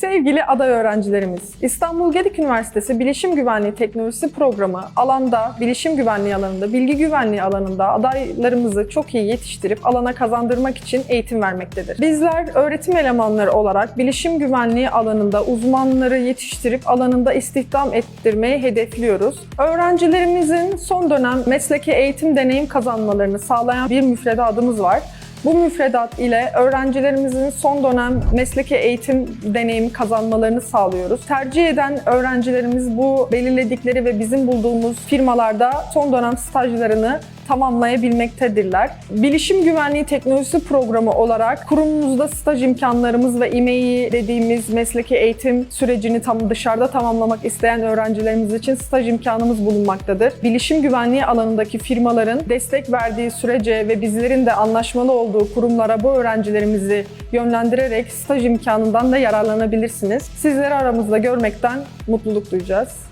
Sevgili aday öğrencilerimiz, İstanbul Gedik Üniversitesi Bilişim Güvenliği Teknolojisi Programı alanda, bilişim güvenliği alanında, bilgi güvenliği alanında adaylarımızı çok iyi yetiştirip alana kazandırmak için eğitim vermektedir. Bizler öğretim elemanları olarak bilişim güvenliği alanında uzmanları yetiştirip alanında istihdam ettirmeyi hedefliyoruz. Öğrencilerimizin son dönem mesleki eğitim deneyim kazanmalarını sağlayan bir müfredatımız var. Bu müfredat ile öğrencilerimizin son dönem mesleki eğitim deneyimi kazanmalarını sağlıyoruz. Tercih eden öğrencilerimiz bu belirledikleri ve bizim bulduğumuz firmalarda son dönem stajlarını tamamlayabilmektedirler. Bilişim Güvenliği Teknolojisi Programı olarak kurumumuzda staj imkanlarımız ve İMEI dediğimiz mesleki eğitim sürecini tam dışarıda tamamlamak isteyen öğrencilerimiz için staj imkanımız bulunmaktadır. Bilişim güvenliği alanındaki firmaların destek verdiği sürece ve bizlerin de anlaşmalı olduğu kurumlara bu öğrencilerimizi yönlendirerek staj imkanından da yararlanabilirsiniz. Sizleri aramızda görmekten mutluluk duyacağız.